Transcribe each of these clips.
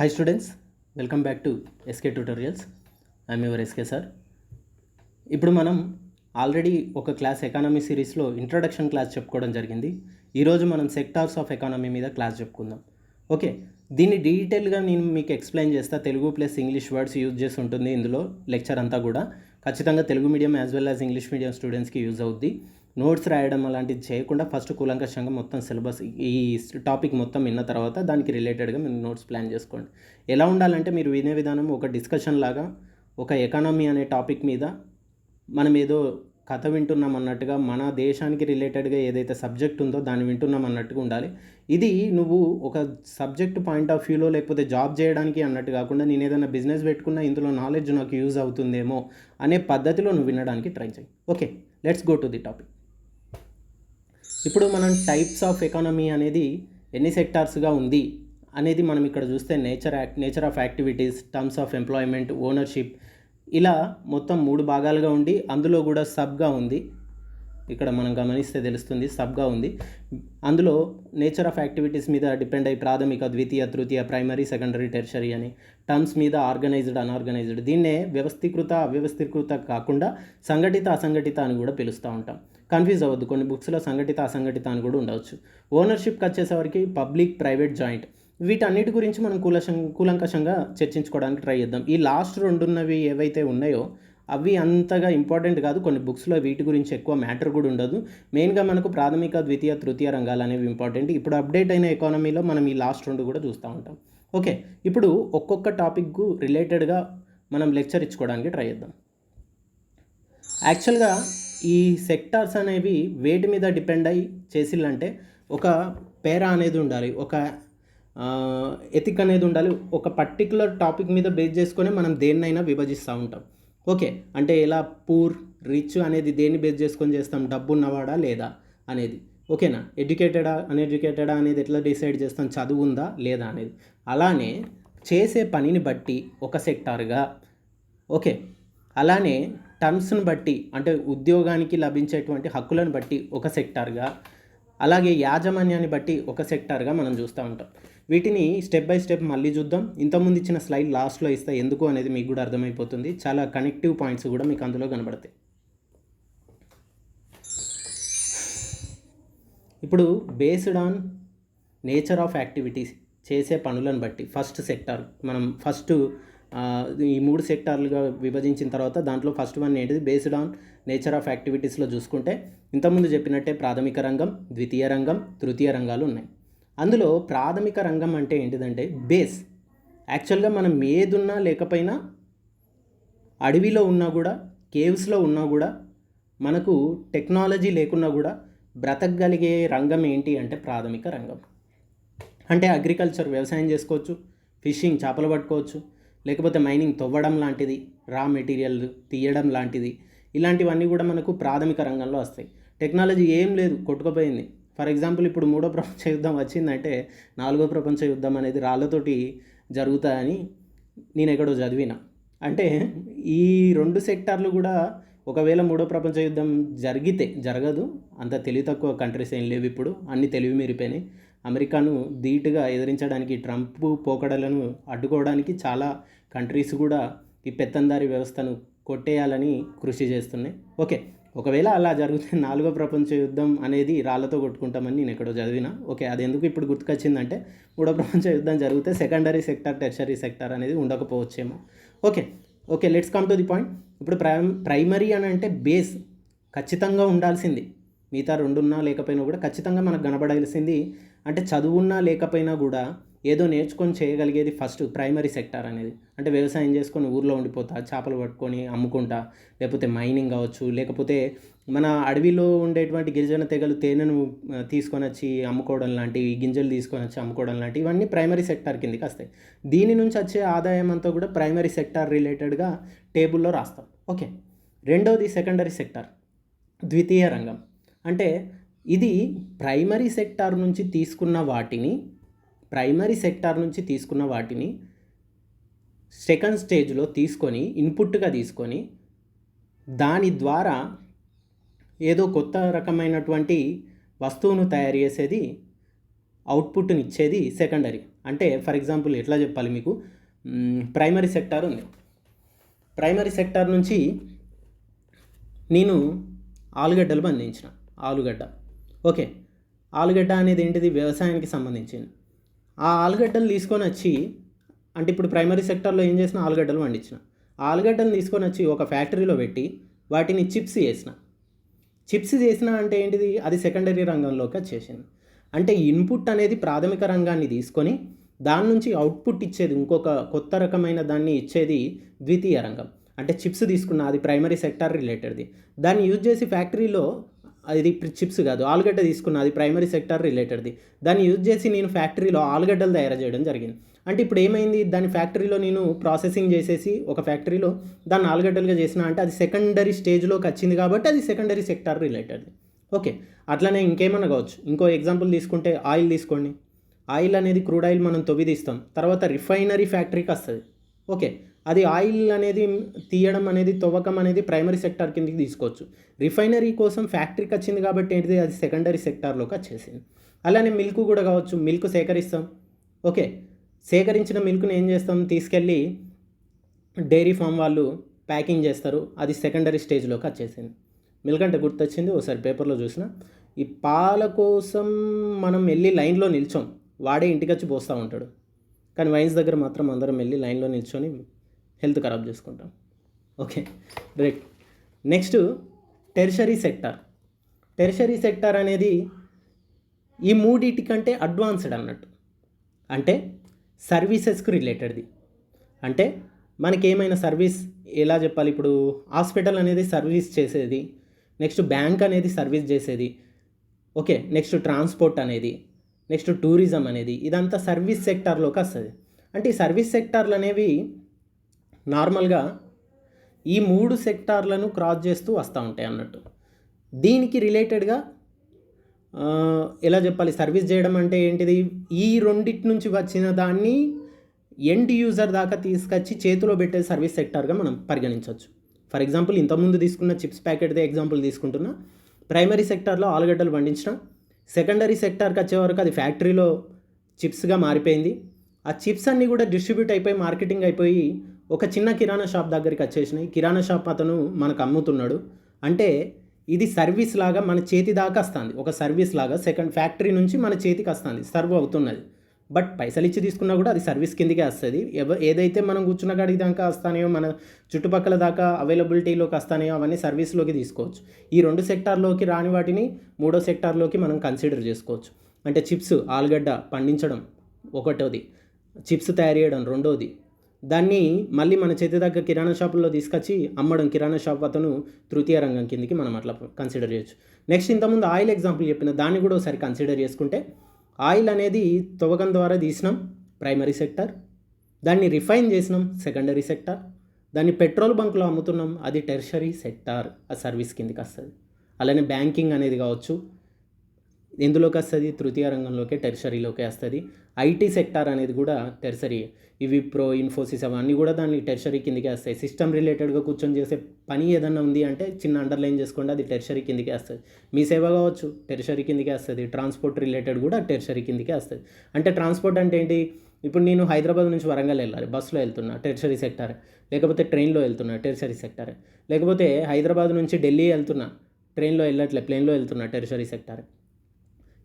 Hi students welcome back to SK tutorials I'm your SK sir ఇప్పుడు మనం already ఒక class economy సిరీస్లో introduction class చెప్పుకోవడం జరిగింది. ఈరోజు మనం సెక్టార్స్ ఆఫ్ ఎకానమీ మీద క్లాస్ చెప్పుకుందాం. ఓకే దీన్ని డీటెయిల్గా నేను మీకు ఎక్స్ప్లెయిన్ చేస్తా. Telugu plus English words use చేసి ఉంటుంది ఇందులో లెక్చర్ అంతా కూడా. ఖచ్చితంగా Telugu medium as well as English medium స్టూడెంట్స్కి యూజ్ అవుద్ది. నోట్స్ రాయడం అలాంటిది చేయకుండా ఫస్ట్ కూలంకషంగా మొత్తం సిలబస్ ఈ టాపిక్ మొత్తం విన్న తర్వాత దానికి రిలేటెడ్గా మీరు నోట్స్ ప్లాన్ చేసుకోండి. ఎలా ఉండాలంటే మీరు వినే విధానం ఒక డిస్కషన్ లాగా ఒక ఎకానమీ అనే టాపిక్ మీద మనం ఏదో కథ వింటున్నాం అన్నట్టుగా మన దేశానికి రిలేటెడ్గా ఏదైతే సబ్జెక్ట్ ఉందో దాన్ని వింటున్నాం అన్నట్టుగా ఉండాలి. ఇది నువ్వు ఒక సబ్జెక్ట్ పాయింట్ ఆఫ్ వ్యూలో లేకపోతే జాబ్ చేయడానికి అన్నట్టు కాకుండా నేను ఏదైనా బిజినెస్ పెట్టుకున్నా ఇందులో నాలెడ్జ్ నాకు యూజ్ అవుతుందేమో అనే పద్ధతిలో నువ్వు వినడానికి ట్రై చేయి. Okay let's go to the topic. ఇప్పుడు మనం టైప్స్ ఆఫ్ ఎకానమీ అనేది ఎన్ని సెక్టార్స్గా ఉంది అనేది మనం ఇక్కడ చూస్తే nature act nature of activities terms of employment ownership ఇలా మొత్తం మూడు భాగాలుగా ఉండి అందులో కూడా సబ్గా ఉంది. ఇక్కడ మనం గమనిస్తే తెలుస్తుంది సబ్గా ఉంది. అందులో నేచర్ ఆఫ్ యాక్టివిటీస్ మీద డిపెండ్ అయ్యి ప్రాథమిక ద్వితీయ తృతీయ ప్రైమరీ సెకండరీ టెర్షరీ అని టర్మ్స్ మీద ఆర్గనైజ్డ్ అన్ఆర్గనైజ్డ్ దీన్నే వ్యవస్థీకృత అవ్యవస్థీకృత కాకుండా సంఘటిత అసంఘటిత అని కూడా పిలుస్తూ ఉంటాం. కన్ఫ్యూజ్ అవ్వద్దు. కొన్ని బుక్స్లో సంఘటిత అసంఘటిత అని కూడా ఉండవచ్చు. ఓనర్షిప్కి వచ్చేసరికి పబ్లిక్ ప్రైవేట్ జాయింట్. వీటన్నిటి గురించి మనం కూలశం కూలంకషంగా చర్చించుకోవడానికి ట్రై చేద్దాం. ఈ లాస్ట్ రెండున్నవి ఏవైతే ఉన్నాయో అవి అంతగా ఇంపార్టెంట్ కాదు. కొన్ని బుక్స్లో వీటి గురించి ఎక్కువ మ్యాటర్ కూడా ఉండదు. మెయిన్గా మనకు ప్రాథమిక ద్వితీయ తృతీయ రంగాలు అనేవి ఇంపార్టెంట్. ఇప్పుడు అప్డేట్ అయిన ఎకానమీలో మనం ఈ లాస్ట్ రెండు కూడా చూస్తూ ఉంటాం. ఓకే ఇప్పుడు ఒక్కొక్క టాపిక్కు రిలేటెడ్గా మనం లెక్చర్ ఇచ్చుకోవడానికి ట్రై చేద్దాం. యాక్చువల్గా ఈ సెక్టార్స్ అనేవి వేటి మీద డిపెండ్ అయ్యి చేసిల్లంటే ఒక పేరా అనేది ఉండాలి. ఒక ఎథిక్ అనేది ఉండాలి. ఒక పర్టికులర్ టాపిక్ మీద బేస్ చేసుకొని మనం దేన్నైనా విభజిస్తూ ఉంటాం. ఓకే అంటే ఎలా పూర్ రిచ్ అనేది దేన్ని బేస్ చేసుకొని చేస్తాం? డబ్బు ఉన్నవాడా లేదా అనేది. ఓకేనా? ఎడ్యుకేటెడా అన్ఎడ్యుకేటెడా అనేది ఎట్లా డిసైడ్ చేస్తాం? చదువు ఉందా లేదా అనేది. అలానే చేసే పనిని బట్టి ఒక సెక్టార్గా ఓకే అలానే టర్మ్స్ని బట్టి అంటే ఉద్యోగానికి లభించేటువంటి హక్కులను బట్టి ఒక సెక్టార్గా అలాగే యాజమాన్యాన్ని బట్టి ఒక సెక్టార్గా మనం చూస్తూ ఉంటాం. వీటిని స్టెప్ బై స్టెప్ మళ్ళీ చూద్దాం. ఇంతకుముందు ఇచ్చిన స్లైడ్ లాస్ట్లో ఇస్తే ఎందుకు అనేది మీకు కూడా అర్థమైపోతుంది. చాలా కనెక్టివ్ పాయింట్స్ కూడా మీకు అందులో కనబడతాయి. ఇప్పుడు based on nature of activities చేసే పనులను బట్టి ఫస్ట్ సెక్టార్ మనం ఫస్ట్ ఈ మూడు సెక్టార్లుగా విభజించిన తర్వాత దాంట్లో ఫస్ట్ వన్ ఏంటిది? బేస్డ్ ఆన్ నేచర్ ఆఫ్ యాక్టివిటీస్లో చూసుకుంటే ఇంతకుముందు చెప్పినట్టే ప్రాథమిక రంగం ద్వితీయ రంగం తృతీయ రంగాలు ఉన్నాయి. అందులో ప్రాథమిక రంగం అంటే ఏంటిదంటే బేస్ యాక్చువల్గా మనం ఏదున్నా లేకపోయినా అడవిలో ఉన్నా కూడా కేవ్స్లో ఉన్నా కూడా మనకు టెక్నాలజీ లేకున్నా కూడా బ్రతకగలిగే రంగం ఏంటి అంటే ప్రాథమిక రంగం. అంటే అగ్రికల్చర్ వ్యవసాయం చేసుకోవచ్చు ఫిషింగ్ చేపలు పట్టుకోవచ్చు లేకపోతే మైనింగ్ తవ్వడం లాంటిది రా మెటీరియల్ తీయడం లాంటిది ఇలాంటివన్నీ కూడా మనకు ప్రాథమిక రంగంలో వస్తాయి. టెక్నాలజీ ఏం లేదు కొట్టుకుపోయింది. ఫర్ ఎగ్జాంపుల్ ఇప్పుడు మూడో ప్రపంచ యుద్ధం వచ్చిందంటే నాలుగో ప్రపంచ యుద్ధం అనేది రాళ్ళతోటి జరుగుతాయని నేను ఎక్కడో చదివిన. అంటే ఈ రెండు సెక్టార్లు కూడా ఒకవేళ మూడో ప్రపంచ యుద్ధం జరిగితే జరగదు. అంత తెలివి తక్కువ కంట్రీస్ ఏం లేవు ఇప్పుడు అన్ని తెలివి మీరిపోయినాయి. అమెరికాను ధీటుగా ఎదిరించడానికి ట్రంప్ పోకడలను అడ్డుకోవడానికి చాలా కంట్రీస్ కూడా ఈ పెత్తందారి వ్యవస్థను కొట్టేయాలని కృషి చేస్తున్నాయి. ఓకే ఒకవేళ అలా జరిగితే నాలుగో ప్రపంచ యుద్ధం అనేది రాళ్ళతో కొట్టుకుంటామని నేను ఎక్కడో చదివిన. ఓకే అది ఎందుకు ఇప్పుడు గుర్తుకొచ్చిందంటే మూడో ప్రపంచ యుద్ధం జరిగితే సెకండరీ సెక్టార్ టెర్షరీ సెక్టార్ అనేది ఉండకపోవచ్చేమో. Okay okay let's come to the point. ఇప్పుడు ప్రై ప్రైమరీ అని అంటే బేస్ ఖచ్చితంగా ఉండాల్సింది. మిగతా రెండున్నా లేకపోయినా కూడా ఖచ్చితంగా మనకు కనబడాల్సింది అంటే చదువున్నా లేకపోయినా కూడా ఏదో నేర్చుకొని చేయగలిగేది ఫస్ట్ ప్రైమరీ సెక్టార్ అనేది. అంటే వ్యవసాయం చేసుకొని ఊర్లో ఉండిపోతా చేపలు పట్టుకొని అమ్ముకుంటా లేకపోతే మైనింగ్ కావచ్చు లేకపోతే మన అడవిలో ఉండేటువంటి గిరిజన తెగలు తేనెను తీసుకొని వచ్చి అమ్ముకోవడం లాంటివి గింజలు తీసుకొని వచ్చి అమ్ముకోవడం లాంటివి ఇవన్నీ ప్రైమరీ సెక్టార్ కిందకి వస్తాయి. దీని నుంచి వచ్చే ఆదాయం అంతా కూడా ప్రైమరీ సెక్టార్ రిలేటెడ్గా టేబుల్లో రాస్తాం. ఓకే. రెండవది సెకండరీ సెక్టార్. ద్వితీయ రంగం. అంటే ఇది ప్రైమరీ సెక్టార్ నుంచి తీసుకున్న వాటిని ప్రైమరీ సెక్టార్ నుంచి తీసుకున్న వాటిని సెకండ్ స్టేజ్లో తీసుకొని ఇన్పుట్గా తీసుకొని దాని ద్వారా ఏదో కొత్త రకమైనటువంటి వస్తువును తయారు చేసేది అవుట్పుట్ని ఇచ్చేది సెకండరీ. అంటే ఫర్ ఎగ్జాంపుల్ ఎట్లా చెప్పాలి మీకు? ప్రైమరీ సెక్టార్ ఉంది. ప్రైమరీ సెక్టార్ నుంచి నేను ఆలుగడ్డలు బంధించిన ఆలుగడ్డ. ఓకే. ఆలుగడ్డ అనేది ఏంటిది? వ్యవసాయానికి సంబంధించింది. ఆ ఆలుగడ్డలు తీసుకొని వచ్చి అంటే ఇప్పుడు ప్రైమరీ సెక్టార్లో ఏం చేసిన? ఆలుగడ్డలు పండించిన. ఆలుగడ్డలు తీసుకొని వచ్చి ఒక ఫ్యాక్టరీలో పెట్టి వాటిని చిప్స్ చేసిన. చిప్స్ చేసిన అంటే ఏంటిది? అది సెకండరీ రంగంలోకి వచ్చేసింది. అంటే ఇన్పుట్ అనేది ప్రాథమిక రంగాన్ని తీసుకొని దాని నుంచి అవుట్పుట్ ఇచ్చేది ఇంకొక కొత్త రకమైన దాన్ని ఇచ్చేది ద్వితీయ రంగం. అంటే చిప్స్ తీసుకున్న అది ప్రైమరీ సెక్టార్ రిలేటెడ్ది. దాన్ని యూజ్ చేసి ఫ్యాక్టరీలో అది చిప్స్ కాదు ఆలుగడ్డ తీసుకున్న అది ప్రైమరీ సెక్టార్ రిలేటెడ్ది దాన్ని యూజ్ చేసి నేను ఫ్యాక్టరీలో ఆలుగడ్డలు తయారు చేయడం జరిగింది. అంటే ఇప్పుడు ఏమైంది? దాని ఫ్యాక్టరీలో నేను ప్రాసెసింగ్ చేసేసి ఒక ఫ్యాక్టరీలో దాన్ని ఆలుగడ్డలుగా చేసిన అంటే అది సెకండరీ స్టేజ్లోకి వచ్చింది కాబట్టి అది సెకండరీ సెక్టార్ రిలేటెడ్ ఓకే అట్లనే ఇంకేమన్నా కావచ్చు? ఇంకో ఎగ్జాంపుల్ తీసుకుంటే ఆయిల్ తీసుకోండి. ఆయిల్ అనేది క్రూడ్ ఆయిల్ మనం తొవ్వి తీస్తాం. తర్వాత రిఫైనరీ ఫ్యాక్టరీకి వస్తుంది. ఓకే అది ఆయిల్ అనేది తీయడం అనేది తవ్వకం అనేది ప్రైమరీ సెక్టార్ కిందకి తీసుకోవచ్చు. రిఫైనరీ కోసం ఫ్యాక్టరీకి వచ్చింది కాబట్టి ఏంటిది? అది సెకండరీ సెక్టార్లోకి వచ్చేసింది. అలానే మిల్క్ కూడా కావచ్చు. మిల్క్ సేకరిస్తాం. ఓకే. సేకరించిన మిల్క్ని ఏం చేస్తాం? తీసుకెళ్ళి డైరీ ఫామ్ వాళ్ళు ప్యాకింగ్ చేస్తారు. అది సెకండరీ స్టేజ్లోకి వచ్చేసింది. మిల్క్ అంటే గుర్తొచ్చింది. ఒకసారి పేపర్లో చూసిన. ఈ పాల కోసం మనం వెళ్ళి లైన్లో నిల్చోం. వాడే ఇంటికి వచ్చి పోస్తూ ఉంటాడు. కానీ వైన్స్ దగ్గర మాత్రం అందరం వెళ్ళి లైన్లో నిల్చొని హెల్త్ ఖరాబ్ చేసుకుంటాం. Okay right next tertiary sector. Tertiary sector అనేది ఈ మూడిటి కంటే అడ్వాన్స్డ్ అన్నట్టు. అంటే సర్వీసెస్కి రిలేటెడ్ది. అంటే మనకి ఏమైనా సర్వీస్ ఎలా చెప్పాలి? ఇప్పుడు హాస్పిటల్ అనేది సర్వీస్ చేసేది నెక్స్ట్ బ్యాంక్ అనేది సర్వీస్ చేసేది ఓకే నెక్స్ట్ ట్రాన్స్పోర్ట్ అనేది నెక్స్ట్ టూరిజం అనేది ఇదంతా సర్వీస్ సెక్టార్లోకి వస్తుంది. అంటే ఈ సర్వీస్ సెక్టార్లు అనేవి నార్మల్గా ఈ మూడు సెక్టార్లను క్రాస్ చేస్తూ వస్తూ ఉంటాయి అన్నట్టు. దీనికి రిలేటెడ్గా ఎలా చెప్పాలి సర్వీస్ చేయడం అంటే ఏంటిది? ఈ రెండిటి నుంచి వచ్చిన దాన్ని ఎండ్ యూజర్ దాకా తీసుకొచ్చి చేతిలో పెట్టే సర్వీస్ సెక్టార్గా మనం పరిగణించవచ్చు. ఫర్ ఎగ్జాంపుల్ ఇంతకుముందు తీసుకున్న చిప్స్ ప్యాకెట్దే ఎగ్జాంపుల్ తీసుకుంటున్నా. ప్రైమరీ సెక్టార్లో ఆలుగడ్డలు పండించిన. సెకండరీ సెక్టార్కి వచ్చే వరకు అది ఫ్యాక్టరీలో చిప్స్గా మారిపోయింది. ఆ చిప్స్ అన్నీ కూడా డిస్ట్రిబ్యూట్ అయిపోయి మార్కెటింగ్ అయిపోయి ఒక చిన్న కిరాణా షాప్ దగ్గరికి వచ్చేసినాయి. కిరాణా షాప్ అతను మనకు అమ్ముతున్నాడు. అంటే ఇది సర్వీస్ లాగా మన చేతి దాకా వస్తుంది. ఒక సర్వీస్ లాగా సెకండ్ ఫ్యాక్టరీ నుంచి మన చేతికి వస్తుంది. సర్వ్ అవుతున్నది. బట్ పైసలు ఇచ్చి తీసుకున్నా కూడా అది సర్వీస్ కిందకే వస్తుంది. ఎవ ఏదైతే మనం కూర్చున్న కాడికి దాకా వస్తానో మన చుట్టుపక్కల దాకా అవైలబిలిటీలోకి వస్తానో అవన్నీ సర్వీస్లోకి తీసుకోవచ్చు. ఈ రెండు సెక్టార్లోకి రాని వాటిని మూడో సెక్టార్లోకి మనం కన్సిడర్ చేసుకోవచ్చు. అంటే చిప్స్ ఆలుగడ్డ పండించడం ఒకటోది. చిప్స్ తయారు చేయడం రెండోది. దాన్ని మళ్ళీ మన చేతి దగ్గర కిరాణా షాపుల్లో తీసుకొచ్చి అమ్మడం కిరాణా షాప్ అతను తృతీయ రంగం కిందకి మనం అట్లా కన్సిడర్ చేయొచ్చు. నెక్స్ట్ ఇంతకుముందు ఆయిల్ ఎగ్జాంపుల్ చెప్పిన దాన్ని కూడా ఒకసారి కన్సిడర్ చేసుకుంటే ఆయిల్ అనేది తవ్వకం ద్వారా తీసినాం ప్రైమరీ సెక్టర్ దాన్ని రిఫైన్ చేసినాం సెకండరీ సెక్టార్ దాన్ని పెట్రోల్ బంక్లో అమ్ముతున్నాం అది టెర్షరీ సెక్టార్ ఆ సర్వీస్ కిందకి వస్తుంది. అలానే బ్యాంకింగ్ అనేది కావచ్చు. ఎందులోకి వస్తుంది? తృతీయ రంగంలోకే టెర్షరీలోకే వస్తుంది. ఐటీ సెక్టార్ అనేది కూడా టెర్సరీ ఇవి ప్రో ఇన్ఫోసిస్ అవన్నీ కూడా దాన్ని టెర్షరీ కిందకి వస్తాయి. సిస్టమ్ రిలేటెడ్గా కూర్చొని చేసే పని ఏదన్నా ఉంది అంటే చిన్న అండర్లైన్ చేసుకోండి అది టెర్షరీ కిందకి వస్తుంది. మీ సేవ కావచ్చు టెర్షరీ కిందకి వస్తుంది. ట్రాన్స్పోర్ట్ రిలేటెడ్ కూడా టెర్షరీ కిందకి వస్తుంది. అంటే ట్రాన్స్పోర్ట్ అంటే ఏంటి? ఇప్పుడు నేను హైదరాబాద్ నుంచి వరంగల్ వెళ్ళాలి బస్సులో వెళ్తున్నా టెర్షరీ సెక్టార్ లేకపోతే ట్రైన్లో వెళ్తున్నా టెర్షరీ సెక్టార్ లేకపోతే హైదరాబాద్ నుంచి ఢిల్లీ వెళ్తున్నా ట్రైన్లో వెళ్ళట్లే ప్లేన్లో వెళ్తున్నా టెర్షరీ సెక్టార్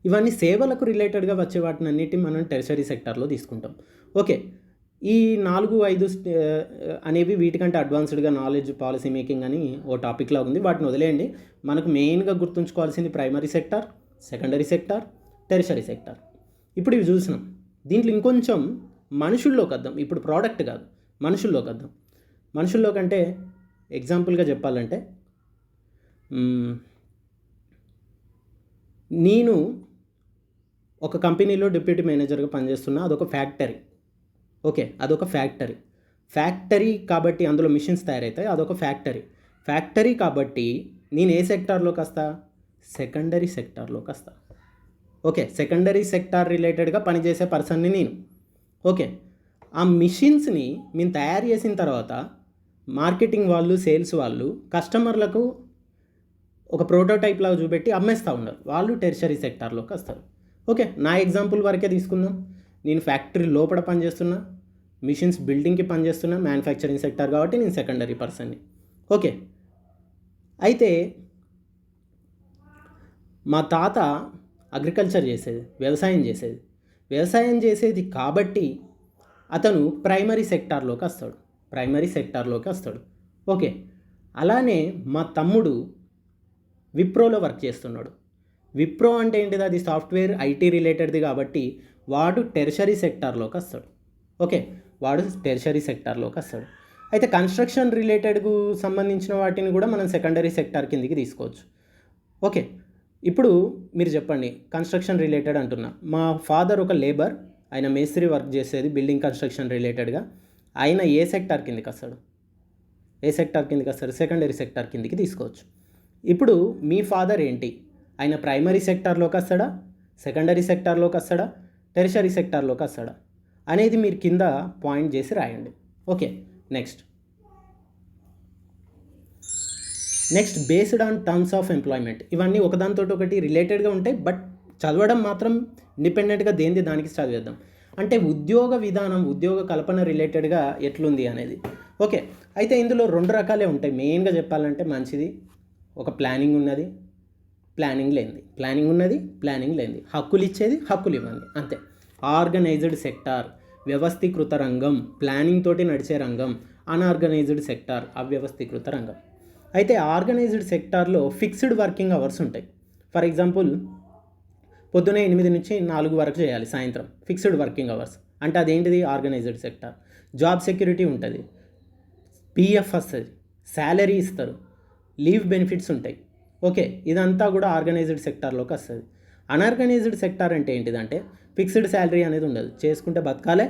ఇవన్నీ సేవలకు రిలేటెడ్గా వచ్చే వాటిని అన్నిటి మనం టెరిషరీ సెక్టార్లో తీసుకుంటాం. ఓకే ఈ నాలుగు ఐదు అనేవి వీటికంటే అడ్వాన్స్డ్గా నాలెడ్జ్ పాలసీ మేకింగ్ అని ఓ టాపిక్లా ఉంది. వాటిని వదిలేయండి. మనకు మెయిన్గా గుర్తుంచుకోవాల్సింది primary sector secondary sector tertiary sector. ఇప్పుడు ఇవి చూసినాం. దీంట్లో ఇంకొంచెం మనుషుల్లోకి వద్దాం ఇప్పుడు ప్రోడక్ట్ కాదు మనుషుల్లోకి వద్దాం మనుషుల్లో కంటే ఎగ్జాంపుల్గా చెప్పాలంటే నేను ఒక కంపెనీలో డిప్యూటీ మేనేజర్గా పనిచేస్తున్నా అదొక ఫ్యాక్టరీ. ఓకే అదొక ఫ్యాక్టరీ. ఫ్యాక్టరీ కాబట్టి అందులో మిషన్స్ తయారవుతాయి అదొక ఫ్యాక్టరీ. ఫ్యాక్టరీ కాబట్టి నేను ఏ సెక్టార్లోకి వస్తా సెకండరీ సెక్టార్లోకి వస్తా ఓకే సెకండరీ సెక్టార్ రిలేటెడ్గా పనిచేసే పర్సన్ని నేను. ఓకే ఆ మిషన్స్ని మేము తయారు చేసిన తర్వాత మార్కెటింగ్ వాళ్ళు సేల్స్ వాళ్ళు కస్టమర్లకు ఒక ప్రోటోటైప్ లాగా చూపెట్టి అమ్మేస్తూ ఉన్నారు. వాళ్ళు టెరిషరీ సెక్టార్లోకి వస్తారు. ఓకే నా ఎగ్జాంపుల్ వరకే తీసుకుందాం. నేను ఫ్యాక్టరీ లోపల పనిచేస్తున్నా మిషన్స్ బిల్డింగ్కి పనిచేస్తున్నా మ్యానుఫ్యాక్చరింగ్ సెక్టర్ కాబట్టి నేను సెకండరీ పర్సన్ని. ఓకే అయితే మా తాత అగ్రికల్చర్ చేసేది వ్యవసాయం చేసేది. వ్యవసాయం చేసేది కాబట్టి అతను ప్రైమరీ సెక్టార్లోకి వస్తాడు ప్రైమరీ సెక్టార్లోకి వస్తాడు. ఓకే అలానే మా తమ్ముడు విప్రోలో వర్క్ చేస్తున్నాడు. విప్రో అంటే ఏంటిది? అది సాఫ్ట్వేర్ ఐటీ రిలేటెడ్ది కాబట్టి వాడు టెర్షరీ సెక్టార్లోకి వస్తాడు. ఓకే? వాడు టెర్షరీ సెక్టార్లోకి వస్తాడు. అయితే కన్స్ట్రక్షన్ రిలేటెడ్కు సంబంధించిన వాటిని కూడా మనం సెకండరీ సెక్టార్ కిందికి తీసుకోవచ్చు. ఓకే? ఇప్పుడు మీరు చెప్పండి కన్స్ట్రక్షన్ రిలేటెడ్ అంటున్నా. మా ఫాదర్ ఒక లేబర్ ఆయన మేస్త్రి వర్క్ చేసేది బిల్డింగ్ కన్స్ట్రక్షన్ రిలేటెడ్గా. ఆయన ఏ సెక్టార్ కిందికి వస్తాడు? ఏ సెక్టార్ కిందికి వస్తాడు? సెకండరీ సెక్టార్ కిందికి తీసుకోవచ్చు. ఇప్పుడు మీ ఫాదర్ ఏంటి? ఆయన ప్రైమరీ సెక్టార్లోకి వస్తాడా? సెకండరీ సెక్టార్లోకి వస్తాడా? టెరిషరీ సెక్టార్లోకి వస్తాడా? అనేది మీరు కింద పాయింట్ చేసి రాయండి. Okay next. Next based on terms of employment. ఇవన్నీ ఒకదానితో ఒకటి రిలేటెడ్గా ఉంటాయి బట్ చదవడం మాత్రం ఇండిపెండెంట్గా దేనిది దానికి చదివేద్దాం. అంటే ఉద్యోగ విధానం ఉద్యోగ కల్పన రిలేటెడ్గా ఎట్లుంది అనేది. ఓకే అయితే ఇందులో రెండు రకాలే ఉంటాయి. మెయిన్గా చెప్పాలంటే మంచిది ఒక ప్లానింగ్ ఉన్నది ప్లానింగ్ లేనిది. ప్లానింగ్ ఉన్నది ప్లానింగ్ లేనిది. హక్కులు ఇచ్చేది హక్కులు ఇవ్వండి అంతే. ఆర్గనైజ్డ్ సెక్టార్ వ్యవస్థీకృత రంగం ప్లానింగ్ తోటి నడిచే రంగం అన్ఆర్గనైజ్డ్ సెక్టార్ అవ్యవస్థీకృత రంగం. అయితే ఆర్గనైజ్డ్ సెక్టార్లో ఫిక్స్డ్ వర్కింగ్ అవర్స్ ఉంటాయి. ఫర్ ఎగ్జాంపుల్ పొద్దున ఎనిమిది నుంచి నాలుగు వరకు చేయాలి సాయంత్రం ఫిక్స్డ్ వర్కింగ్ అవర్స్. అంటే అదేంటిది? Organised sector. జాబ్ సెక్యూరిటీ ఉంటుంది. పిఎఫ్ వస్తుంది. శాలరీ ఇస్తారు. లీవ్ బెనిఫిట్స్ ఉంటాయి. ఓకే ఇదంతా కూడా ఆర్గనైజ్డ్ సెక్టార్లోకి వస్తుంది. అనార్గనైజ్డ్ సెక్టార్ అంటే ఏంటిదంటే ఫిక్స్డ్ శాలరీ అనేది ఉండదు. చేసుకుంటే బతకాలే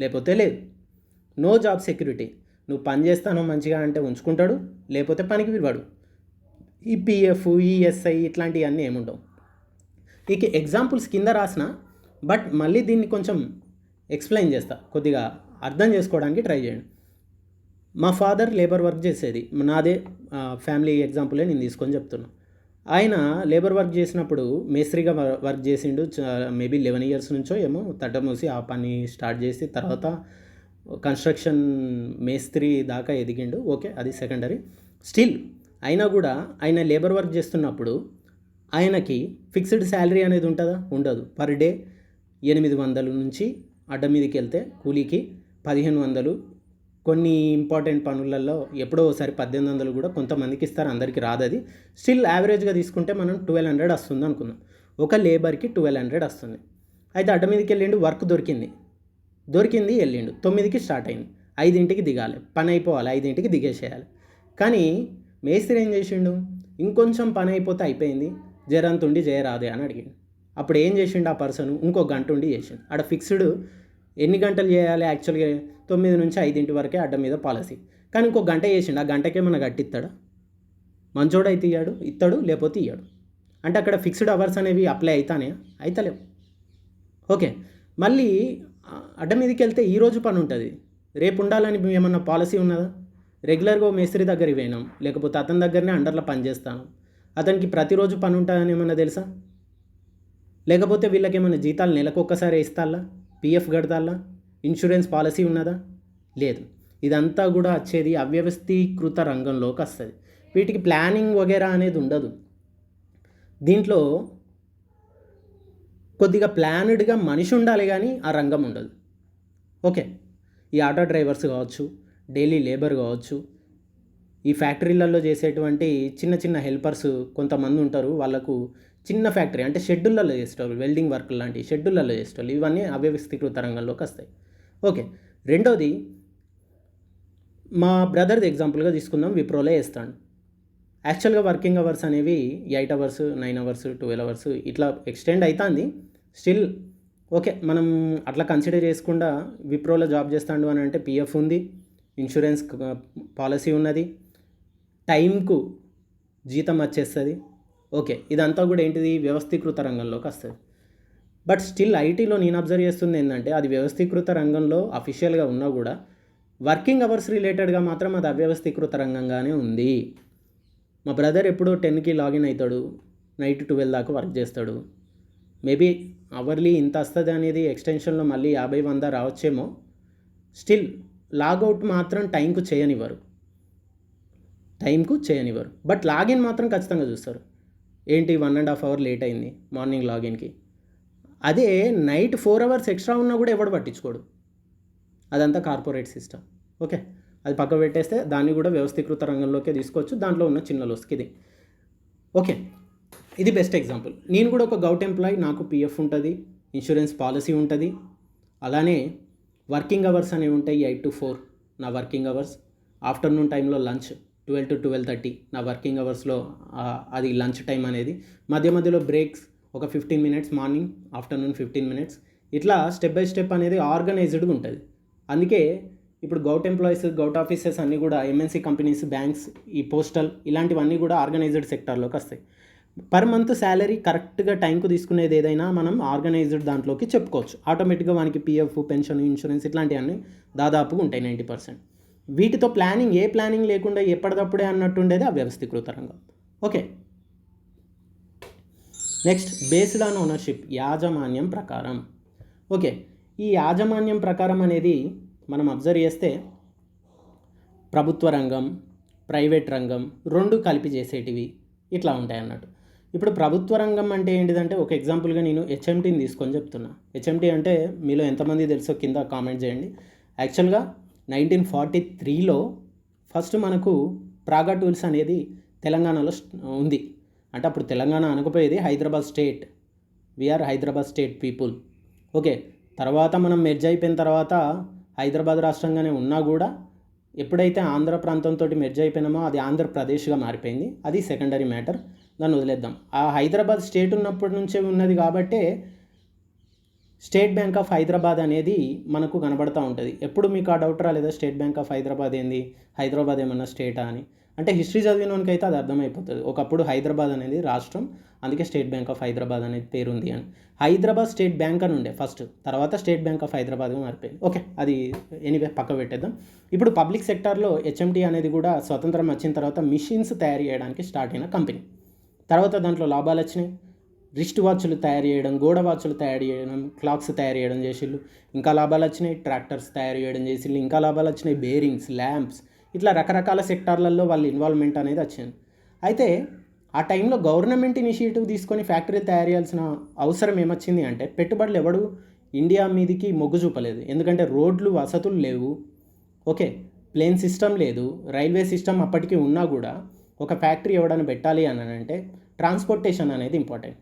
లేకపోతే లేదు. No job security. నువ్వు పని చేస్తానో మంచిగా అంటే ఉంచుకుంటాడు లేకపోతే పనికి విలువడు. ఈ పిఎఫ్ ఈఎస్ఐ ఇట్లాంటివన్నీ ఏముండవు ఇక ఎగ్జాంపుల్స్ కింద రాసిన బట్ మళ్ళీ దీన్ని కొంచెం ఎక్స్ప్లెయిన్ చేస్తా. కొద్దిగా అర్థం చేసుకోవడానికి ట్రై చేయండి. మా ఫాదర్ లేబర్ వర్క్ చేసేది. నాదే ఫ్యామిలీ ఎగ్జాంపులే నేను తీసుకొని చెప్తున్నా. ఆయన లేబర్ వర్క్ చేసినప్పుడు మేస్త్రిగా వర్క్ చేసిండు. మేబీ లెవెన్ ఇయర్స్ నుంచో ఏమో తట్టమూసి ఆ పని స్టార్ట్ చేసి తర్వాత కన్స్ట్రక్షన్ మేస్త్రి దాకా ఎదిగిండు. ఓకే అది సెకండరీ స్టిల్ అయినా కూడా ఆయన లేబర్ వర్క్ చేస్తున్నప్పుడు ఆయనకి ఫిక్స్డ్ శాలరీ అనేది ఉంటుందా? ఉండదు. పర్ డే ఎనిమిది వందల నుంచి అడ్డ మీదకి వెళ్తే కూలీకి పదిహేను వందలు కొన్ని ఇంపార్టెంట్ పనులలో ఎప్పుడో ఒకసారి పద్దెనిమిది వందలు కూడా కొంతమందికి ఇస్తారు అందరికీ రాదు అది. స్టిల్ యావరేజ్గా తీసుకుంటే మనం ట్వెల్వ్ హండ్రెడ్ వస్తుంది అనుకుందాం ఒక లేబర్కి ట్వెల్వ్ హండ్రెడ్ వస్తుంది. అయితే అడ్డ మీదకి వెళ్ళిండు వర్క్ దొరికింది. దొరికింది వెళ్ళిండు. తొమ్మిదికి స్టార్ట్ అయింది. ఐదింటికి దిగాలి. పని అయిపోవాలి ఐదింటికి దిగేసేయాలి. కానీ మేస్త్రి ఏం చేసిండు? ఇంకొంచెం పని అయిపోతే అయిపోయింది. జరంత ఉండి అని అడిగిండు. అప్పుడు ఏం చేసిండు ఆ పర్సన్? ఇంకో గంట ఉండి చేసిండు. ఆడ ఫిక్స్డ్ ఎన్ని గంటలు చేయాలి యాక్చువల్గా? తొమ్మిది నుంచి ఐదింటి వరకే అడ్డ మీద పాలసీ. కానీ ఇంకో గంట చేసిండు ఆ గంటకే మన గట్టిస్తాడా మంచోడు అయితే ఇయ్యాడు ఇస్తాడు లేకపోతే ఇయ్యాడు. అంటే అక్కడ ఫిక్స్డ్ అవర్స్ అనేవి అప్లై అవుతానే అవుతలేవు ఓకే. మళ్ళీ అడ్డ మీదకి వెళ్తే ఈరోజు పని ఉంటుంది. రేపు ఉండాలని ఏమన్నా పాలసీ ఉన్నదా? రెగ్యులర్గా మేస్త్రి దగ్గరికి పోయినాం. లేకపోతే అతని దగ్గరనే అండర్లో పనిచేస్తాను అతనికి ప్రతిరోజు పని ఉంటుందని ఏమన్నా తెలుసా? లేకపోతే వీళ్ళకి ఏమైనా జీతాలు నెలకు ఒక్కసారి ఇస్తాలా పిఎఫ్ కడతాలా ఇన్సూరెన్స్ పాలసీ ఉన్నదా? లేదు. ఇదంతా కూడా వచ్చేది అవ్యవస్థీకృత రంగంలోకి వస్తుంది. వీటికి ప్లానింగ్ వగేరా అనేది ఉండదు. దీంట్లో కొద్దిగా ప్లానెడ్గా మనిషి ఉండాలి కానీ ఆ రంగం ఉండదు. ఓకే. ఈ ఆటో డ్రైవర్స్ కావచ్చు డైలీ లేబర్ కావచ్చు ఈ ఫ్యాక్టరీలలో చేసేటువంటి చిన్న చిన్న హెల్పర్స్ కొంతమంది ఉంటారు. వాళ్ళకు చిన్న ఫ్యాక్టరీ అంటే షెడ్యూళ్ళలో చేసేవాళ్ళు వెల్డింగ్ వర్క్ లాంటి షెడ్యూళ్ళలో చేసేవాళ్ళు ఇవన్నీ అవ్యవస్థీకృత రంగంలోకి వస్తాయి. ఓకే. రెండోది మా బ్రదర్ది ఎగ్జాంపుల్గా తీసుకుందాం విప్రోలో వేస్తాడు యాక్చువల్గా వర్కింగ్ అవర్స్ అనేవి eight hours nine hours twelve hours ఇట్లా ఎక్స్టెండ్ అవుతుంది స్టిల్ ఓకే మనం అట్లా కన్సిడర్ చేసుకుండా విప్రోలో జాబ్ చేస్తాడు అని అంటే పిఎఫ్ ఉంది ఇన్సూరెన్స్ పాలసీ ఉన్నది టైంకు జీతం వచ్చేస్తుంది. ఓకే ఇదంతా కూడా ఏంటిది? వ్యవస్థీకృత రంగంలోకి వస్తుంది. బట్ స్టిల్ ఐటీలో నేను అబ్జర్వ్ చేస్తుంది ఏంటంటే అది వ్యవస్థీకృత రంగంలో అఫీషియల్గా ఉన్నా కూడా వర్కింగ్ అవర్స్ రిలేటెడ్గా మాత్రం అది అవ్యవస్థీకృత రంగంగానే ఉంది. మా బ్రదర్ ఎప్పుడో టెన్కి లాగిన్ అవుతాడు నైట్ ట్వెల్వ్ దాకా వర్క్ చేస్తాడు. మేబీ అవర్లీ ఇంత వస్తుంది అనేది ఎక్స్టెన్షన్లో మళ్ళీ యాభై వంద రావచ్చేమో. స్టిల్ లాగౌట్ మాత్రం టైంకు చేయనివ్వరు. టైంకు చేయనివ్వరు. బట్ లాగిన్ మాత్రం ఖచ్చితంగా చూస్తారు. ఏంటి one and half hour late అయింది మార్నింగ్ లాగిన్కి? అదే నైట్ ఫోర్ అవర్స్ ఎక్స్ట్రా ఉన్నా కూడా ఎవడు పట్టించుకోడు. అదంతా కార్పొరేట్ సిస్టమ్. ఓకే? అది పక్క పెట్టేస్తే దాన్ని కూడా వ్యవస్థీకృత రంగంలోకే తీసుకోవచ్చు. దాంట్లో ఉన్న చిన్న లొస్కి ఇది. ఓకే? ఇది బెస్ట్ ఎగ్జాంపుల్. నేను కూడా ఒక గౌట్ ఎంప్లాయీ నాకు పిఎఫ్ ఉంటుంది ఇన్సూరెన్స్ పాలసీ ఉంటుంది. అలానే వర్కింగ్ అవర్స్ అనేవి ఉంటాయి ఎయిట్ టు ఫోర్ నా వర్కింగ్ అవర్స్. ఆఫ్టర్నూన్ టైంలో lunch twelve to twelve thirty నా వర్కింగ్ అవర్స్లో అది లంచ్ టైం అనేది. మధ్య మధ్యలో బ్రేక్స్ ఒక fifteen minutes morning afternoon fifteen minutes ఇట్లా స్టెప్ బై స్టెప్ అనేది ఆర్గనైజ్డ్గా ఉంటుంది. అందుకే ఇప్పుడు గౌట్ ఎంప్లాయీస్ గౌట్ ఆఫీసెస్ అన్నీ కూడా ఎంఎన్సీ కంపెనీస్ బ్యాంక్స్ ఈ పోస్టల్ ఇలాంటివన్నీ కూడా ఆర్గనైజ్డ్ సెక్టార్లోకి వస్తాయి. పర్ మంత్ శాలరీ కరెక్ట్గా టైంకు తీసుకునేది ఏదైనా మనం ఆర్గనైజ్డ్ దాంట్లోకి చెప్పుకోవచ్చు. ఆటోమేటిక్గా వానికి పిఎఫ్ పెన్షన్ ఇన్సూరెన్స్ ఇట్లాంటివన్నీ దాదాపుగా ఉంటాయి నైంటీ పర్సెంట్ వీటితో ప్లానింగ్ ఏ ప్లానింగ్ లేకుండా ఎప్పటికప్పుడే అన్నట్టు ఉండేది ఆ వ్యవస్థీకృత రంగం. Okay next based on ownership యాజమాన్యం ప్రకారం. ఓకే ఈ యాజమాన్యం ప్రకారం అనేది మనం అబ్జర్వ్ చేస్తే ప్రభుత్వ రంగం ప్రైవేట్ రంగం రెండు కలిపి చేసేటివి ఇట్లా ఉంటాయి అన్నట్టు. ఇప్పుడు ప్రభుత్వ రంగం అంటే ఏంటిదంటే ఒక ఎగ్జాంపుల్గా నేను హెచ్ఎంటీని తీసుకొని చెప్తున్నా. హెచ్ఎంటీ అంటే మీలో ఎంతమంది తెలుసో కింద కామెంట్ చేయండి. యాక్చువల్గా నైన్టీన్ ఫార్టీ త్రీలో ఫస్ట్ మనకు ప్రాగా టూల్స్ అనేది తెలంగాణలో ఉంది. అంటే అప్పుడు Telangana అనకపోయేది Hyderabad state. We are Hyderabad state people. Okay తర్వాత మనం మెర్జ్ అయిపోయిన తర్వాత హైదరాబాద్ రాష్ట్రంగానే ఉన్నా కూడా ఎప్పుడైతే ఆంధ్ర ప్రాంతంతో మెర్జ్ అయిపోయినామో అది ఆంధ్రప్రదేశ్గా మారిపోయింది. అది సెకండరీ మ్యాటర్ దాన్ని వదిలేద్దాం. ఆ హైదరాబాద్ స్టేట్ ఉన్నప్పటి నుంచే ఉన్నది కాబట్టే స్టేట్ బ్యాంక్ ఆఫ్ హైదరాబాద్ అనేది మనకు కనబడుతూ ఉంటుంది. ఎప్పుడు మీకు ఆ డౌట్ రాలేదా? స్టేట్ బ్యాంక్ ఆఫ్ హైదరాబాద్ ఏంది? హైదరాబాద్ ఏమన్నా స్టేటా అని. అంటే హిస్టరీ చదివినోనికి అయితే అది అర్థమైపోతుంది. ఒకప్పుడు హైదరాబాద్ అనేది రాష్ట్రం అందుకే స్టేట్ బ్యాంక్ ఆఫ్ హైదరాబాద్ అనేది పేరు ఉంది అని. హైదరాబాద్ స్టేట్ బ్యాంక్ అని ఉండే ఫస్ట్ తర్వాత స్టేట్ బ్యాంక్ ఆఫ్ హైదరాబాద్గా మారిపోయింది. ఓకే అది ఎనీవే పక్క పెట్టేద్దాం. ఇప్పుడు పబ్లిక్ సెక్టార్లో హెచ్ఎంటీ అనేది కూడా స్వతంత్రం వచ్చిన తర్వాత మిషన్స్ తయారు చేయడానికి స్టార్ట్ అయిన కంపెనీ. తర్వాత దాంట్లో లాభాలు వచ్చినాయి. రిస్ట్ వాచ్లు తయారు చేయడం గోడ వాచ్లు తయారు చేయడం క్లాక్స్ తయారు చేయడం చేసిళ్ళు. ఇంకా లాభాలు వచ్చినాయి ట్రాక్టర్స్ తయారు చేయడం చేసిళ్ళు. ఇంకా లాభాలు వచ్చినాయి బేరింగ్స్ ల్యాంప్స్ ఇట్లా రకరకాల సెక్టార్లలో వాళ్ళ ఇన్వాల్వ్మెంట్ అనేది వచ్చింది అయితే ఆ టైంలో గవర్నమెంట్ ఇనిషియేటివ్ తీసుకొని ఫ్యాక్టరీ తయారు చేయాల్సిన అవసరం ఏమొచ్చింది అంటే పెట్టుబడులు ఎవడు ఇండియా మీదికి మొగ్గు చూపలేదు. ఎందుకంటే రోడ్లు వసతులు లేవు. ఓకే ప్లేన్ సిస్టమ్ లేదు. రైల్వే సిస్టమ్ అప్పటికి ఉన్నా కూడా ఒక ఫ్యాక్టరీ ఎవడని పెట్టాలి అని అంటే ట్రాన్స్పోర్టేషన్ అనేది ఇంపార్టెంట్.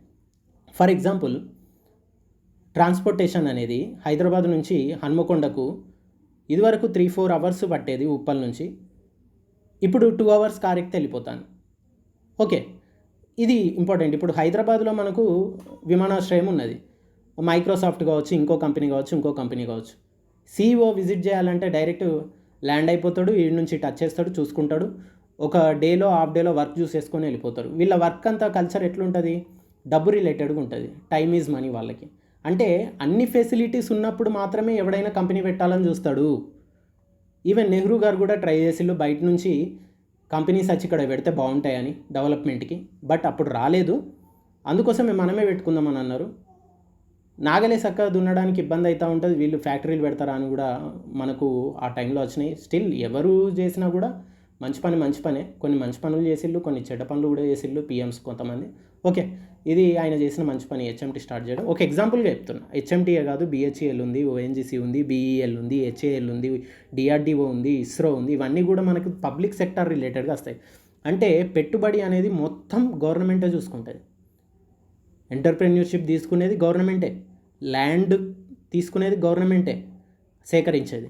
ఫర్ ఎగ్జాంపుల్ ట్రాన్స్పోర్టేషన్ అనేది హైదరాబాద్ నుంచి హన్మకొండకు ఇదివరకు త్రీ ఫోర్ అవర్స్ పట్టేది ఉప్పల్ నుంచి. ఇప్పుడు టూ అవర్స్ కారెక్కి వెళ్ళిపోతాను. ఓకే. ఇది ఇంపార్టెంట్. ఇప్పుడు హైదరాబాద్లో మనకు విమానాశ్రయం ఉన్నది. మైక్రోసాఫ్ట్ కావచ్చు ఇంకో కంపెనీ కావచ్చు ఇంకో కంపెనీ కావచ్చు. సీఈఓ విజిట్ చేయాలంటే డైరెక్ట్ ల్యాండ్ అయిపోతాడు వీడి నుంచి టచ్ చేస్తాడు చూసుకుంటాడు. ఒక డేలో హాఫ్ డేలో వర్క్ చూసేసుకొని వెళ్ళిపోతారు వీళ్ళ వర్క్ అంతా కల్చర్ ఎట్లుంటుంది? డబ్బు రిలేటెడ్గా ఉంటుంది. టైమ్ ఈజ్ మనీ వాళ్ళకి. అంటే అన్ని ఫెసిలిటీస్ ఉన్నప్పుడు మాత్రమే ఎవడైనా కంపెనీ పెట్టాలని చూస్తాడు. ఈవెన్ నెహ్రూ గారు కూడా ట్రై చేసిళ్ళు బయట నుంచి కంపెనీస్ వచ్చి ఇక్కడ పెడితే బాగుంటాయని డెవలప్మెంట్కి బట్ అప్పుడు రాలేదు. అందుకోసమే మనమే పెట్టుకుందామని అన్నారు. నాగలే చక్కగా దున్నడానికి ఇబ్బంది అవుతూ ఉంటుంది. వీళ్ళు ఫ్యాక్టరీలు పెడతారా అని కూడా మనకు ఆ టైంలో వచ్చినాయి. స్టిల్ ఎవరు చేసినా కూడా మంచి పని మంచి పనే. కొన్ని మంచి పనులు చేసిళ్ళు కొన్ని చెడ్డ పనులు కూడా చేసిళ్ళు పిఎమ్స్ కొంతమంది. ఓకే. ఇది ఆయన చేసిన మంచి పని హెచ్ఎంటీ స్టార్ట్ చేయడం. ఒక ఎగ్జాంపుల్గా చెప్తున్నా. హెచ్ఎంటీఏ కాదు బిహెచ్ఈఎల్ ఉంది ఓఎన్జీసీ ఉంది బీఈఎల్ ఉంది హెచ్ఏఎల్ ఉంది డిఆర్డిఓ ఉంది ఇస్రో ఉంది. ఇవన్నీ కూడా మనకు పబ్లిక్ సెక్టార్ రిలేటెడ్గా వస్తాయి. అంటే పెట్టుబడి అనేది మొత్తం గవర్నమెంటే చూసుకుంటుంది. ఎంటర్ప్రెన్యూర్షిప్ తీసుకునేది గవర్నమెంటే ల్యాండ్ తీసుకునేది గవర్నమెంటే సేకరించేది.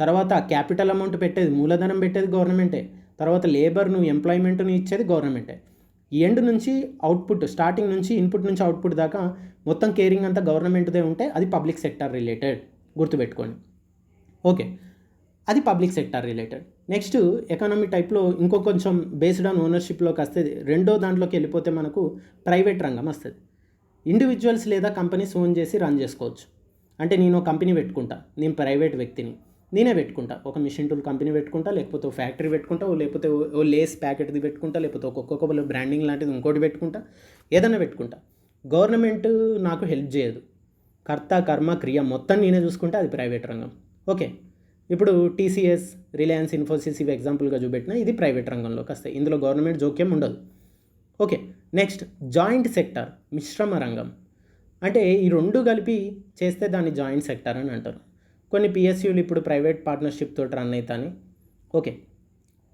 తర్వాత క్యాపిటల్ అమౌంట్ పెట్టేది మూలధనం పెట్టేది గవర్నమెంటే తర్వాత లేబర్ను ఎంప్లాయ్మెంట్ను ఇచ్చేది గవర్నమెంటే ఎండ్ నుంచి అవుట్పుట్ స్టార్టింగ్ నుంచి ఇన్పుట్ నుంచి అవుట్పుట్ దాకా మొత్తం కేరింగ్ అంతా గవర్నమెంట్దే ఉంటే అది పబ్లిక్ సెక్టార్ రిలేటెడ్ గుర్తుపెట్టుకోండి. ఓకే అది public sector related. Next economy టైప్లో ఇంకో కొంచెం బేస్డ్ ఆన్ ఓనర్షిప్లోకి వస్తుంది. రెండో దాంట్లోకి వెళ్ళిపోతే మనకు ప్రైవేట్ రంగం వస్తుంది. ఇండివిజువల్స్ లేదా కంపెనీస్ ఓన్ చేసి రన్ చేసుకోవచ్చు. అంటే నేను కంపెనీ పెట్టుకుంటా నేను ప్రైవేట్ వ్యక్తిని. నేనే పెట్టుకుంటా. ఒక మిషన్ టూల్ కంపెనీ పెట్టుకుంటా లేకపోతే ఓ ఫ్యాక్టరీ పెట్టుకుంటా ఓ లేకపోతే ఓ లేస్ ప్యాకెట్ది పెట్టుకుంటా లేకపోతే ఒక్కొక్క బ్రాండింగ్ లాంటిది ఇంకోటి పెట్టుకుంటా ఏదైనా పెట్టుకుంటా. గవర్నమెంట్ నాకు హెల్ప్ చేయదు. కర్త కర్మ క్రియ మొత్తం నేనే చూసుకుంటే అది ప్రైవేట్ రంగం. ఓకే. ఇప్పుడు టీసీఎస్ రిలయన్స్ ఇన్ఫోసిస్ ఇవి ఎగ్జాంపుల్గా చూపెట్టిన ఇది ప్రైవేట్ రంగంలోకి వస్తాయి. ఇందులో గవర్నమెంట్ జోక్యం ఉండదు. ఓకే. నెక్స్ట్ జాయింట్ సెక్టర్ మిశ్రమ రంగం. అంటే ఈ రెండు కలిపి చేస్తే దాన్ని జాయింట్ సెక్టర్ అని అంటారు. కొన్ని పిఎస్యూలు ఇప్పుడు ప్రైవేట్ పార్ట్నర్షిప్ తోటి రన్ అవుతాయి ఓకే.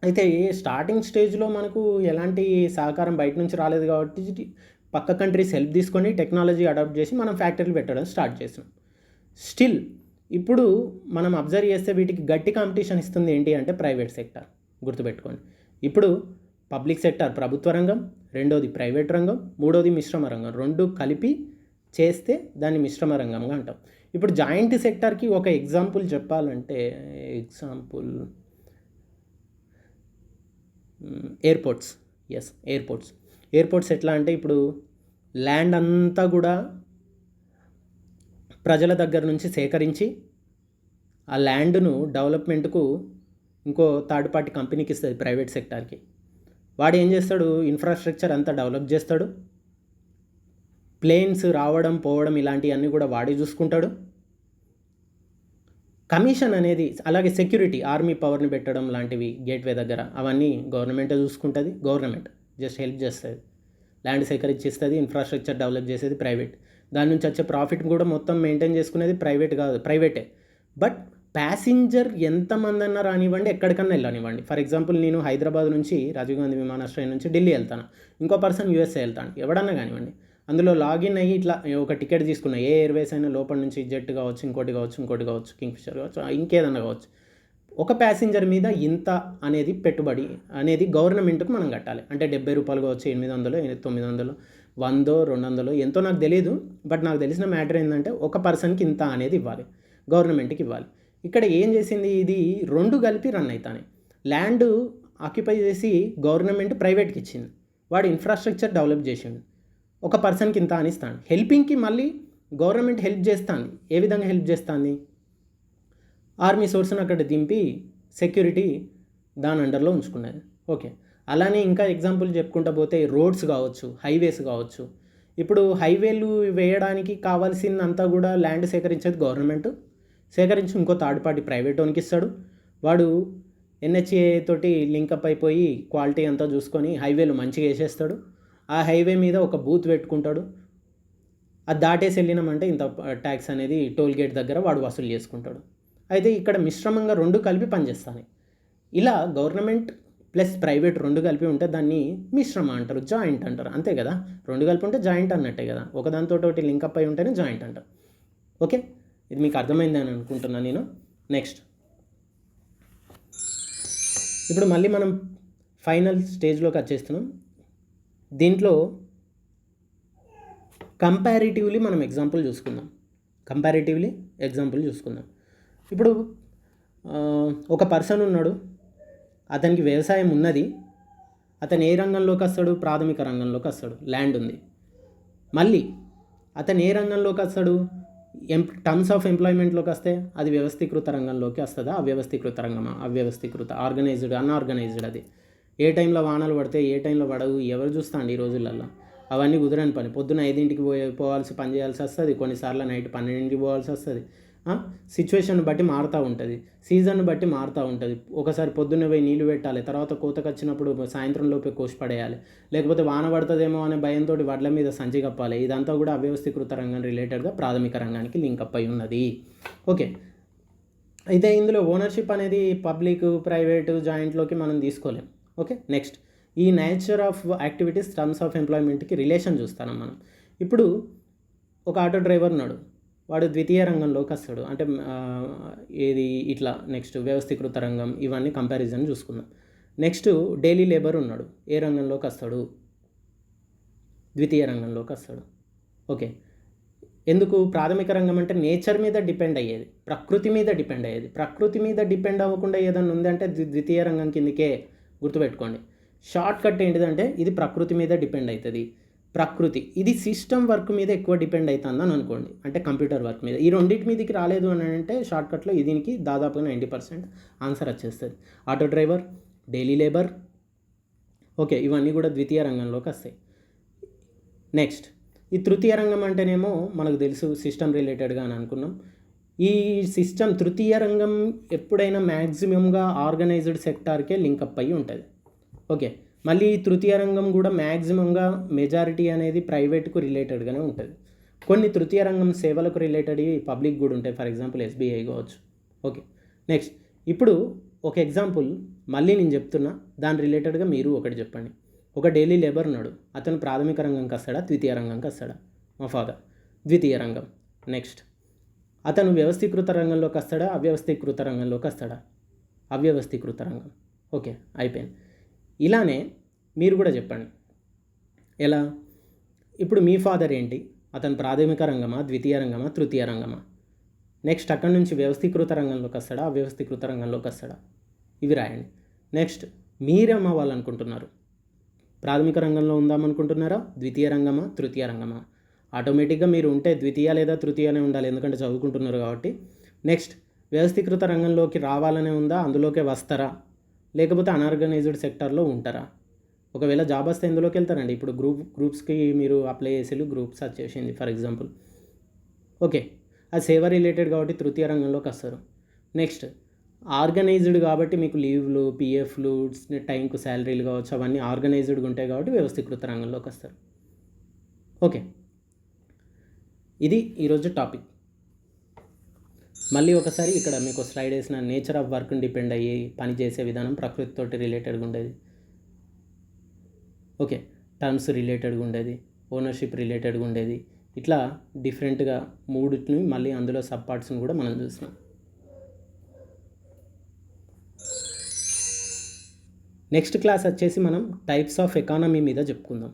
అయితే స్టార్టింగ్ స్టేజ్లో మనకు ఎలాంటి సహకారం బయట నుంచి రాలేదు కాబట్టి పక్క కంట్రీస్ హెల్ప్ తీసుకొని టెక్నాలజీ అడాప్ట్ చేసి మనం ఫ్యాక్టరీలు పెట్టడం స్టార్ట్ చేసాం స్టిల్ ఇప్పుడు మనం అబ్జర్వ్ చేస్తే వీటికి గట్టి కాంపిటీషన్ ఇస్తుంది ఏంటి అంటే ప్రైవేట్ సెక్టర్ గుర్తుపెట్టుకోండి. ఇప్పుడు పబ్లిక్ సెక్టర్ ప్రభుత్వ రంగం రెండోది ప్రైవేట్ రంగం మూడోది మిశ్రమ రంగం. రెండు కలిపి చేస్తే దాన్ని మిశ్రమ రంగంగా అంటాం. ఇప్పుడు జాయింట్ సెక్టార్కి ఒక ఎగ్జాంపుల్ చెప్పాలంటే example airports. Yes airports. Airports ఎట్లా అంటే ఇప్పుడు ల్యాండ్ అంతా కూడా ప్రజల దగ్గర నుంచి సేకరించి ఆ ల్యాండ్ను డెవలప్మెంట్కు ఇంకో థర్డ్ పార్టీ కంపెనీకి ఇస్తుంది ప్రైవేట్ సెక్టార్కి. వాడు ఏం చేస్తాడు? ఇన్ఫ్రాస్ట్రక్చర్ అంతా డెవలప్ చేస్తాడు. ప్లేన్స్ రావడం పోవడం ఇలాంటివన్నీ కూడా వాడే చూసుకుంటాడు. కమిషన్ అనేది అలాగే సెక్యూరిటీ ఆర్మీ పవర్ని పెట్టడం లాంటివి గేట్వే దగ్గర అవన్నీ గవర్నమెంటే చూసుకుంటుంది. గవర్నమెంట్ జస్ట్ హెల్ప్ చేస్తుంది. ల్యాండ్ సేకరించిస్తుంది ఇన్ఫ్రాస్ట్రక్చర్ డెవలప్ చేసేది ప్రైవేట్ దాని నుంచి వచ్చే ప్రాఫిట్ కూడా మొత్తం మెయింటైన్ చేసుకునేది ప్రైవేట్ కాదు ప్రైవేటే బట్ ప్యాసింజర్ ఎంతమంది అన్నా రానివ్వండి ఎక్కడికన్నా వెళ్ళనివ్వండి. ఫర్ ఎగ్జాంపుల్ నేను హైదరాబాద్ నుంచి రాజీవ్ గాంధీ విమానాశ్రయం నుంచి ఢిల్లీ వెళ్తాను. ఇంకో పర్సన్ యూఎస్ఏ వెళ్తాను ఎవడన్నా కానివ్వండి. అందులో లాగిన్ అయ్యి ఇట్లా ఒక టికెట్ తీసుకున్నా ఏ ఎయిర్వేస్ అయినా లోపల నుంచి జెట్ కావచ్చు ఇంకోటి కావచ్చు ఇంకోటి కావచ్చు కింగ్ఫిషర్ కావచ్చు ఇంకేదన్నా కావచ్చు. ఒక ప్యాసింజర్ మీద ఇంత అనేది పెట్టుబడి అనేది గవర్నమెంట్కి మనం కట్టాలి. అంటే డెబ్బై రూపాయలు కావచ్చు ఎనిమిది వందలు తొమ్మిది వందలు వందో రెండు వందలు ఎంతో నాకు తెలియదు బట్ నాకు తెలిసిన మ్యాటర్ ఏంటంటే ఒక పర్సన్కి ఇంత అనేది ఇవ్వాలి గవర్నమెంట్కి ఇవ్వాలి. ఇక్కడ ఏం చేసింది ఇది? రెండు కలిపి రన్ అవుతాయి ల్యాండ్ ఆక్యుపై చేసి గవర్నమెంట్ ప్రైవేట్కి ఇచ్చింది. వాడు ఇన్ఫ్రాస్ట్రక్చర్ డెవలప్ చేసిండు. ఒక పర్సన్కి ఇంత అని ఇస్తాను హెల్పింగ్కి మళ్ళీ గవర్నమెంట్ హెల్ప్ చేస్తాను ఏ విధంగా హెల్ప్ చేస్తుంది? ఆర్మీ సోర్స్ని అక్కడ దింపి సెక్యూరిటీ దాని అండర్లో ఉంచుకున్నది ఓకే అలానే ఇంకా ఎగ్జాంపుల్ చెప్పుకుంటా పోతే రోడ్స్ కావచ్చు హైవేస్ కావచ్చు. ఇప్పుడు హైవేలు వేయడానికి కావాల్సిందంతా కూడా ల్యాండ్ సేకరించేది గవర్నమెంట్ సేకరించి ఇంకో థర్డ్ పార్టీ ప్రైవేట్ వానికి ఇస్తాడు. వాడు ఎన్హెచ్ఏ తోటి లింకప్ అయిపోయి క్వాలిటీ అంతా చూసుకొని హైవేలు మంచిగా వేసేస్తాడు. ఆ హైవే మీద ఒక బూత్ పెట్టుకుంటాడు. అది దాటేసి వెళ్ళినామంటే ఇంత ట్యాక్స్ అనేది టోల్ గేట్ దగ్గర వాడు వసూలు చేసుకుంటాడు. అయితే ఇక్కడ మిశ్రమంగా రెండు కలిపి పనిచేస్తాయి ఇలా గవర్నమెంట్ ప్లస్ ప్రైవేట్ రెండు కలిపి ఉంటే దాన్ని మిశ్రమ అంటారు జాయింట్ అంటారు. అంతే కదా? రెండు కలిపి ఉంటే జాయింట్ అన్నట్టే కదా? ఒకదానితో ఒకటి లింకప్ అయి ఉంటేనే జాయింట్ అంటారు. ఓకే? ఇది మీకు అర్థమైంది అని అనుకుంటున్నాను నేను. నెక్స్ట్. ఇప్పుడు మళ్ళీ మనం ఫైనల్ స్టేజ్లోకి వచ్చేస్తున్నాం. దీంట్లో కంపారిటివ్లీ మనం ఎగ్జాంపుల్ చూసుకుందాం. కంపారిటివ్లీ ఎగ్జాంపుల్ చూసుకుందాం. ఇప్పుడు ఒక పర్సన్ ఉన్నాడు. అతనికి వ్యవసాయం ఉన్నది. అతను ఏ రంగంలోకి వస్తాడు? ప్రాథమిక రంగంలోకి వస్తాడు. ల్యాండ్ ఉంది. మళ్ళీ అతను ఏ రంగంలోకి వస్తాడు? ఎం టర్మ్స్ ఆఫ్ ఎంప్లాయ్మెంట్లోకి వస్తే అది వ్యవస్థీకృత రంగంలోకి వస్తుందా? అవ్యవస్థీకృత రంగమా? అవ్యవస్థీకృత. ఆర్గనైజ్డ్ అన్ఆర్గనైజ్డ్ అది. ఏ టైంలో వానలు పడితే ఏ టైంలో పడవు ఎవరు చూస్తాండి ఈ రోజులల్లో? అవన్నీ కుదరని పని. పొద్దున ఐదింటికి పోయే పోవాల్సి పని చేయాల్సి వస్తుంది కొన్నిసార్లు నైట్ పన్నెండింటికి పోవాల్సి వస్తుంది. సిచ్యువేషన్ బట్టి మారుతూ ఉంటుంది. సీజన్ బట్టి మారుతూ ఉంటుంది. ఒకసారి పొద్దున్నే పోయి నీళ్ళు పెట్టాలి తర్వాత కోతకు వచ్చినప్పుడు సాయంత్రం లోపే కోసి పడేయాలి. లేకపోతే వాన పడుతుందేమో అనే భయంతో వడ్ల మీద సంచి కప్పాలి. ఇదంతా కూడా అవ్యవస్థీకృత రంగం రిలేటెడ్గా ప్రాథమిక రంగానికి లింక్ అప్ అయి ఉన్నది. ఓకే. అయితే ఇందులో ఓనర్షిప్ అనేది పబ్లిక్ ప్రైవేటు జాయింట్లోకి మనం తీసుకోలేం. Okay next. ఈ nature of activities terms of ఎంప్లాయ్మెంట్కి relation చూస్తాను మనం. ఇప్పుడు ఒక ఆటో డ్రైవర్ ఉన్నాడు. వాడు ద్వితీయ రంగంలోకి వస్తాడు. అంటే ఏది ఇట్లా నెక్స్ట్ వ్యవస్థీకృత రంగం ఇవన్నీ కంపారిజన్ చూసుకుందాం. నెక్స్ట్ డైలీ లేబర్ ఉన్నాడు. ఏ రంగంలోకి వస్తాడు? ద్వితీయ రంగంలోకి వస్తాడు. ఓకే. ఎందుకు? ప్రాథమిక రంగం అంటే నేచర్ మీద డిపెండ్ అయ్యేది. ప్రకృతి మీద డిపెండ్ అయ్యేది. ప్రకృతి మీద డిపెండ్ అవ్వకుండా ఏదైనా ఉందంటే ద్వితీయ రంగం కిందకే గుర్తుపెట్టుకోండి. షార్ట్ కట్ ఏంటిదంటే ఇది ప్రకృతి మీద డిపెండ్ అవుతుంది ప్రకృతి. ఇది సిస్టమ్ వర్క్ మీద ఎక్కువ డిపెండ్ అవుతుందని అనుకోండి. అంటే కంప్యూటర్ వర్క్ మీద. ఈ రెండింటి మీదకి రాలేదు అని అంటే షార్ట్కట్లో దీనికి దాదాపుగా నైంటీ పర్సెంట్ ఆన్సర్ వచ్చేస్తుంది. Auto driver daily labour. Okay ఇవన్నీ కూడా ద్వితీయ రంగంలోకి వస్తాయి. నెక్స్ట్. ఈ తృతీయ రంగం అంటేనేమో మనకు తెలుసు సిస్టమ్ రిలేటెడ్గా అని అనుకున్నాం. ఈ సిస్టమ్ తృతీయ రంగం ఎప్పుడైనా మ్యాక్సిమంగా ఆర్గనైజ్డ్ సెక్టార్కే లింకప్ అయ్యి ఉంటుంది. ఓకే మళ్ళీ ఈ తృతీయ రంగం కూడా మ్యాక్సిమంగా మెజారిటీ అనేది ప్రైవేట్కు రిలేటెడ్గానే ఉంటుంది. కొన్ని తృతీయ రంగం సేవలకు రిలేటెడ్ పబ్లిక్ కూడా ఉంటాయి ఫర్ ఎగ్జాంపుల్ ఎస్బీఐ కావచ్చు. ఓకే నెక్స్ట్ ఇప్పుడు ఒక ఎగ్జాంపుల్ మళ్ళీ నేను చెప్తున్నా దాని రిలేటెడ్గా మీరు ఒకటి చెప్పండి. ఒక డైలీ లేబర్ ఉన్నాడు అతను ప్రాథమిక రంగంకి వస్తాడా ద్వితీయ రంగంకి వస్తాడా? మా ఫాదర్ ద్వితీయ రంగం నెక్స్ట్. అతను వ్యవస్థీకృత రంగంలోకి వస్తాడా? అవ్యవస్థీకృత రంగంలోకి వస్తాడా? అవ్యవస్థీకృత రంగం. ఓకే అయిపోయింది. ఇలానే మీరు కూడా చెప్పండి. ఎలా? ఇప్పుడు మీ ఫాదర్ ఏంటి? అతను ప్రాథమిక రంగమా? ద్వితీయ రంగమా? తృతీయ రంగమా? నెక్స్ట్ అక్కడి నుంచి వ్యవస్థీకృత రంగంలోకి వస్తాడా? అవ్యవస్థీకృత రంగంలోకి వస్తాడా? ఇవి రాయండి. నెక్స్ట్ మీరేమవ్వాలనుకుంటున్నారు? ప్రాథమిక రంగంలో ఉందామనుకుంటున్నారా? ద్వితీయ రంగమా? తృతీయ రంగమా? ఆటోమేటిక్గా మీరు ఉంటే ద్వితీయ లేదా తృతీయనే ఉండాలి ఎందుకంటే చదువుకుంటున్నారు కాబట్టి. నెక్స్ట్ వ్యవస్థీకృత రంగంలోకి రావాలనే ఉందా? అందులోకే వస్తారా? లేకపోతే అనార్గనైజ్డ్ సెక్టార్లో ఉంటారా? ఒకవేళ జాబ్ వస్తే ఎందులోకి వెళ్తారండి? ఇప్పుడు గ్రూప్ గ్రూప్స్కి మీరు అప్లై చేసి గ్రూప్స్ వచ్చేసింది ఫర్ ఎగ్జాంపుల్. ఓకే అది సేవ రిలేటెడ్ కాబట్టి తృతీయ రంగంలోకి వస్తారు. నెక్స్ట్ ఆర్గనైజ్డ్ కాబట్టి మీకు లీవ్లు పిఎఫ్లు టైంకు శాలరీలు కావచ్చు అవన్నీ ఆర్గనైజ్డ్గా ఉంటాయి కాబట్టి వ్యవస్థీకృత రంగంలోకి వస్తారు. ఓకే ఇది ఈరోజు టాపిక్. మళ్ళీ ఒకసారి ఇక్కడ మీకు స్లైడ్ వేసిన నేచర్ ఆఫ్ వర్క్ డిపెండ్ అయ్యి పని చేసే విధానం ప్రకృతితో రిలేటెడ్గా ఉండేది. ఓకే టర్మ్స్ రిలేటెడ్గా ఉండేది ఓనర్షిప్ రిలేటెడ్గా ఉండేది. ఇట్లా డిఫరెంట్గా మూడిటిని మళ్ళీ అందులో సబ్ పార్ట్స్ని కూడా మనం చూసినాం నెక్స్ట్ క్లాస్ వచ్చేసి మనం టైప్స్ ఆఫ్ ఎకానమీ మీద చెప్పుకుందాం.